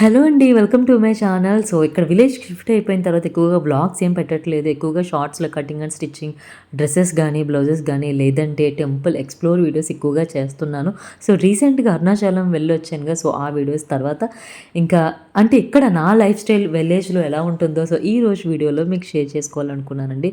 Hello అండి welcome to my channel. So ఇక్కడ village shift అయిపోయిన తర్వాత ఎక్కువగా బ్లాగ్స్ ఏం పెట్టట్లేదు. ఎక్కువగా షార్ట్స్లో కటింగ్ అండ్ స్టిచ్చింగ్ డ్రెస్సెస్ కానీ బ్లౌజెస్ కానీ లేదంటే టెంపుల్ ఎక్స్ప్లోర్ వీడియోస్ ఎక్కువగా చేస్తున్నాను. సో రీసెంట్గా అరుణాచలం వెళ్ళి వచ్చానుగా సో ఆ వీడియోస్ తర్వాత ఇంకా అంటే ఇక్కడ నా లైఫ్ స్టైల్ విలేజ్లో ఎలా ఉంటుందో సో ఈ రోజు వీడియోలో మీకు షేర్ చేసుకోవాలనుకున్నానండి.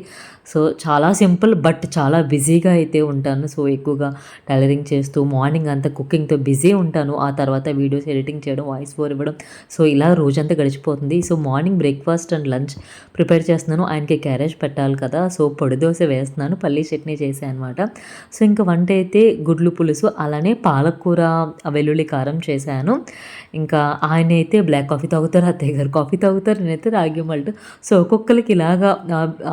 సో చాలా సింపుల్ బట్ చాలా బిజీగా అయితే ఉంటాను. సో ఎక్కువగా టైలరింగ్ చేస్తూ మార్నింగ్ అంతా కుకింగ్తో బిజీ ఉంటాను. ఆ తర్వాత వీడియోస్ ఎడిటింగ్ చేయడం వాయిస్ ఓవర్ ఇవ్వడం సో ఇలా రోజంతా గడిచిపోతుంది. So morning breakfast and lunch prepare చేస్తున్నాను. ఆయనకి క్యారేజ్ పెట్టాలి కదా. సో పొడి దోశ వేస్తున్నాను. పల్లీ చట్నీ చేసాను అనమాట సో ఇంకా వంట అయితే గుడ్లు పులుసు అలానే పాలకూర వెల్లుల్లి కారం చేశాను. ఇంకా ఆయన అయితే బ్లాక్ కాఫీ తాగుతారు. అత్తయ్య గారు కాఫీ తాగుతారు. నేనైతే రాగి మల్ట్. సో ఒక్కొక్కరికి ఇలాగా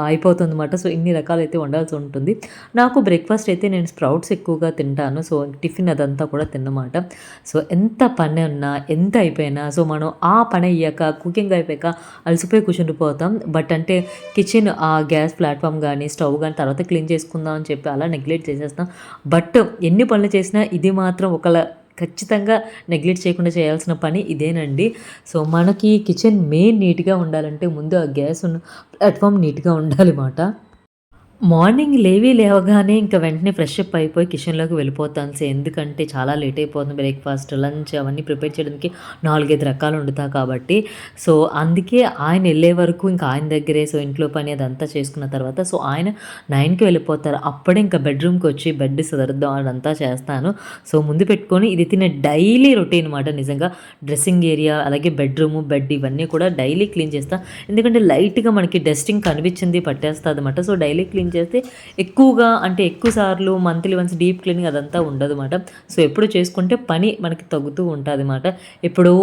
అయిపోతుంది అనమాట సో ఇన్ని రకాలు అయితే వండాల్సి ఉంటుంది. నాకు బ్రేక్ఫాస్ట్ అయితే నేను స్ప్రౌట్స్ ఎక్కువగా తింటాను. సో టిఫిన్ అదంతా కూడా తిన్నమాట. సో ఎంత పని ఉన్నా ఎంత అయిపోయినా సో మనం ఆ పని అయ్యాక కుకింగ్ అయిపోయాక అలసిపోయి కూర్చుండిపోతాం బట్ అంటే కిచెన్ ఆ గ్యాస్ ప్లాట్ఫామ్ కానీ స్టవ్ కానీ తర్వాత క్లీన్ చేసుకుందాం అని చెప్పి అలా నెగ్లెక్ట్ చేసేస్తాం బట్ ఎన్ని పనులు చేసినా ఇది మాత్రం ఒకళ్ళ ఖచ్చితంగా నెగ్లెక్ట్ చేయకుండా చేయాల్సిన పని ఇదేనండి సో మనకి కిచెన్ మెయిన్ నీట్గా ఉండాలంటే ముందు ఆ గ్యాస్ ఉన్న ప్లాట్ఫామ్ నీట్గా ఉండాలి మాట మార్నింగ్ లేవి లేవగానే ఇంకా వెంటనే ఫ్రెష్ అప్ అయిపోయి కిచెన్లోకి వెళ్ళిపోతాను. సో ఎందుకంటే చాలా లేట్ అయిపోతుంది బ్రేక్ఫాస్ట్ లంచ్ అవన్నీ ప్రిపేర్ చేయడానికి నాలుగైదు రకాలు వండుతా కాబట్టి. సో అందుకే ఆయన వెళ్ళే వరకు ఇంకా ఆయన దగ్గరే సో ఇంట్లో పని అదంతా చేసుకున్న తర్వాత సో ఆయన నైన్కి వెళ్ళిపోతారు. అప్పుడే ఇంకా బెడ్రూమ్కి వచ్చి బెడ్ సదరుద్దాం అదంతా చేస్తాను. సో ముందు పెట్టుకొని ఇది తినే డైలీ రొటీన్ అనమాట నిజంగా. డ్రెస్సింగ్ ఏరియా అలాగే బెడ్రూమ్ బెడ్ ఇవన్నీ కూడా డైలీ క్లీన్ చేస్తాను ఎందుకంటే లైట్గా మనకి డస్టింగ్ కనిపించింది పట్టేస్తుంది అనమాట సో డైలీ క్లీన్ క్లీన్ చేస్తే ఎక్కువగా అంటే ఎక్కువ సార్లు మంత్లీ వన్స్ డీప్ క్లీనింగ్ అదంతా ఉండదు అనమాట సో ఎప్పుడు చేసుకుంటే పని మనకి తగ్గుతూ ఉంటుంది అనమాట ఎప్పుడో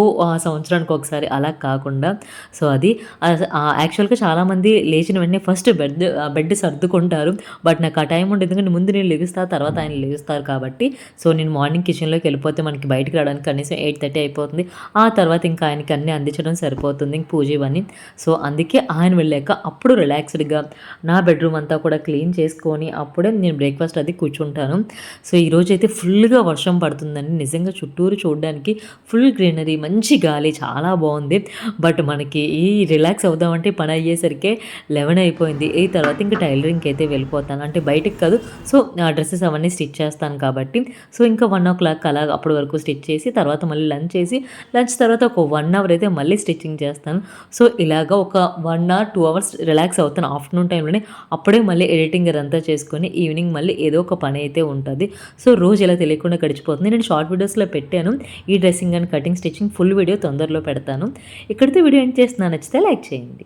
సంవత్సరానికి ఒకసారి అలా కాకుండా. సో అది యాక్చువల్గా చాలామంది లేచిన వెంటనే ఫస్ట్ బెడ్ బెడ్ సర్దుకుంటారు. బట్ నాకు ఆ టైం ఉండదు. ఎందుకంటే ముందు నేను లెగుస్తా తర్వాత ఆయన లెగుస్తారు కాబట్టి. సో నేను మార్నింగ్ కిచెన్లోకి వెళ్ళిపోతే మనకి బయటకు రావడానికి కనీసం ఎయిట్ థర్టీ అయిపోతుంది. ఆ తర్వాత ఇంకా ఆయనకి అన్నీ అందించడం సరిపోతుంది. ఇంక పూజ ఇవన్నీ. సో అందుకే ఆయన వెళ్ళాక అప్పుడు రిలాక్స్డ్గా నా బెడ్రూమ్ అంతా కూడా కూడా క్లీన్ చేసుకొని అప్పుడే నేను బ్రేక్ఫాస్ట్ అది కూర్చుంటాను. సో ఈరోజు అయితే ఫుల్గా వర్షం పడుతుందండి. నిజంగా చుట్టూరు చూడడానికి ఫుల్ గ్రీనరీ మంచి గాలి చాలా బాగుంది. బట్ మనకి ఈ రిలాక్స్ అవుదామంటే పని అయ్యేసరికి లెవెన్ అయిపోయింది. ఈ తర్వాత ఇంకా టైలరింగ్కి అయితే వెళ్ళిపోతాను. అంటే బయటకు కాదు. సో ఆ డ్రెస్సెస్ అవన్నీ స్టిచ్ చేస్తాను కాబట్టి. సో ఇంకా వన్ ఓ క్లాక్ అలా అప్పటి వరకు స్టిచ్ చేసి తర్వాత మళ్ళీ లంచ్ చేసి లంచ్ తర్వాత ఒక వన్ అవర్ అయితే మళ్ళీ స్టిచ్చింగ్ చేస్తాను. సో ఇలాగ ఒక one hour two hours relax అవుతాను ఆఫ్టర్నూన్ టైంలోనే. అప్పుడే మళ్ళీ మళ్ళీ ఎడిటింగ్ అదంతా చేసుకొని ఈవినింగ్ మళ్ళీ ఏదో ఒక పని అయితే ఉంటుంది. సో రోజు ఇలా తెలియకుండా గడిచిపోతుంది. నేను షార్ట్ వీడియోస్లో పెట్టాను. ఈ dressing and cutting stitching full video తొందరలో పెడతాను. ఇక్కడితో వీడియో ఎండ్ చేస్తున్నా. నచ్చితే లైక్ చేయండి.